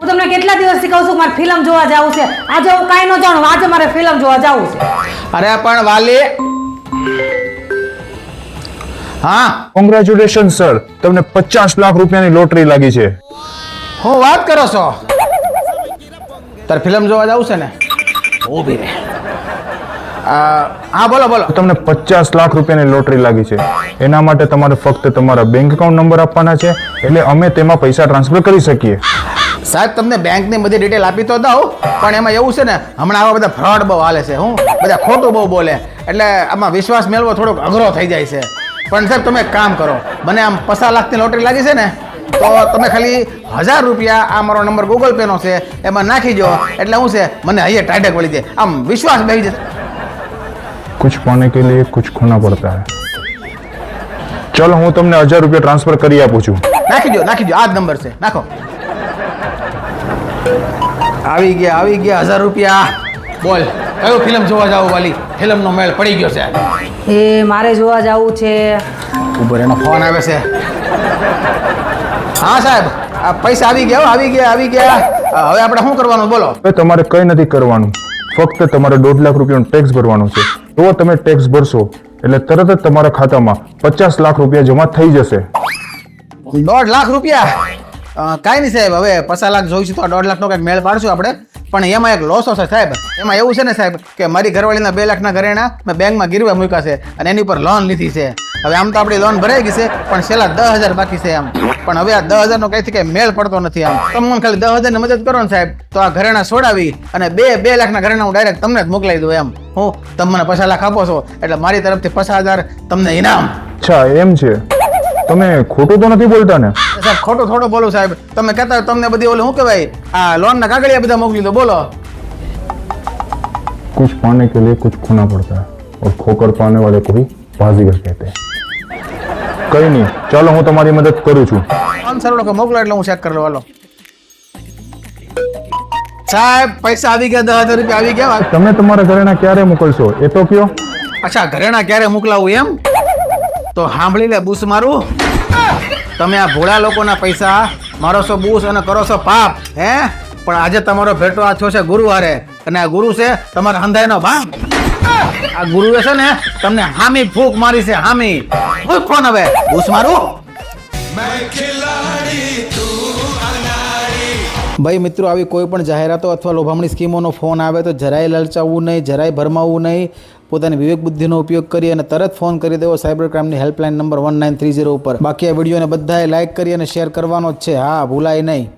હું તમને કેટલા દિવસથી કહું છું મારે ફિલ્મ જોવા જવું છે. આજે હું કાંઈ ન જાણું આજે મારે ફિલ્મ જોવા જવું છે. અરે પણ વાલી. હા. કોંગ્રેચ્યુલેશન સર તમને પચાસ લાખ રૂપિયાની લોટરી લાગી છે. હું વાત કરો છો? તાર ફિલ્મ જોવા જવું છે ને? ઊભી રે આ, હા બોલો બોલો. તમને પચાસ લાખ રૂપિયાની લોટરી લાગી છે. એના માટે તમારે ફક્ત તમારા બેંક એકાઉન્ટ નંબર આપવાના છે. એટલે અમે તેમાં પૈસા ટ્રાન્સફર કરી શકીએ. સાહેબ તમને બેંકની બધી ડિટેલ આપી તો દઉં પણ એમાં એવું છે ને હમણાં આવા બધા ફ્રોડ બહુ હાલે છે હું બધા ખોટું બહુ બોલે એટલે આમાં વિશ્વાસ મેળવો થોડોક અઘરો થઈ જાય છે. પણ સાહેબ તમે કામ કરો મને આમ પચાસ લાખની લોટરી લાગી છે ને તો તમે ખાલી હજાર રૂપિયા આ મારો નંબર ગૂગલ પેનો છે એમાં નાખી જો એટલે હું છે મને અહીંયા ટાઈટેક વળી જાય. આમ વિશ્વાસ બેસી જશે. કુછ પાને કે લીએ કુછ ખોના પડતા હૈ ચલો હું તમને હજાર રૂપિયા ટ્રાન્સફર કરી આપું છું. નાખી દો નાખી દો આ જ નંબર છે નાખો. આવી ગયા આવી ગયા હજાર રૂપિયા. બોલ કયો ફિલ્મ જોવા જાવ વાલી? ફિલ્મનો મેળ પડી ગયો છે. એ મારે જોવા જવું છે. ઉપર એનો ફોન આવે છે. હા સાહેબ આ પૈસા આવી ગયા આવી ગયા આવી ગયા. હવે આપણે શું કરવાનું બોલો. તમારે કંઈ નથી કરવાનું. ફક્ત તમારે દોઢ લાખ રૂપિયાનો ટેક્સ ભરવાનો છે. તો તમે ટેક્સ ભરશો એટલે તરત જ તમારા ખાતામાં પચાસ લાખ રૂપિયા જમા થઈ જશે. દોઢ લાખ રૂપિયા? કાંઈ નહીં સાહેબ, હવે પચાસ લાખ જોઈશું તો આ દોઢ લાખનો કંઈક મેળ પાડશું આપણે. પણ એમાં એક લોસો છે સાહેબ. એમાં એવું છે ને સાહેબ કે મારી ઘરવાળીના બે લાખના ઘરેણા મેં બેંકમાં ગીરવા મૂક્યા છે અને એની ઉપર લોન લીધી છે. હવે આમ તો આપણી લોન ભરાઈ ગઈ છે, પણ છેલ્લા દસ હજાર બાકી છે આમ. પણ હવે આ દસ હજારનો કંઈથી કંઈ મેળ પડતો નથી આમ. તમે મને ખાલી દસ હજારની મદદ કરો ને સાહેબ. તો આ ઘરેણા છોડાવી અને બે બે લાખના ઘરેણા હું ડાયરેક્ટ તમને જ મોકલાવી દઉં એમ. હું તમે મને પચાસ લાખ આપો છો, એટલે મારી તરફથી પચાસ હજાર તમને ઇનામ. અચ્છા, એમ છે. તમે ખોટું તો નથી બોલતા ને? સાહેબ ખોટું થોડું બોલું સાહેબ તમે કહેતા હોય તમને બધી ઓલું શું કહેવાય આ લોનના કાગળિયા બધા મોકલી દો બોલો कुछ पाने के लिए कुछ खोना पड़ता है और खोकर पाने वाले को ही बाजीगर कहते हैं કઈ નહીં ચાલો હું તમારી મદદ કરું છું ફોન સરળ કે મોકલો એટલે હું ચેક કરી લઉં હાલો સાહેબ પૈસા આવી ગયા દસ હજાર રૂપિયા આવી ગયા તમે તમારા ઘરેણા ક્યારે મોકલશો એ તો કયો અચ્છા ઘરેણા ક્યારે મોકલાવું એમ તો સાંભળી લે બૂસ મારું તમે આ ભોળા લોકોના પૈસા મારો છો બૂસ અને કરો છો પાપ, હે? પણ આજે તમારો ભેટો આ થયો છે ગુરુવારે. અને આ ગુરુ છે તમારા અંધાયનો બાપ. આ ગુરુએ છે ને તમને હામી ફૂક મારી છે, હામી. કોણ હવે. બૂસ મારું. ભાઈ, મિત્રો, આવી કોઈ પણ જાહેરાતો અથવા લોભામણી સ્કીમોનો ફોન આવે તો જરાય લલચાવવું નહીં, જરાય ભરમાવવું નહીં. પોતાની વિવેક બુદ્ધિનો ઉપયોગ કરી અને તરત ફોન કરી દેવો cyber ક્રાઇમની helpline number one nine three zero ઉપર. બાકી આ વિડીયોને બધાએ લાઇક કરી અને શેર કરવાનો જ છે. હા, ભૂલાય નહીં.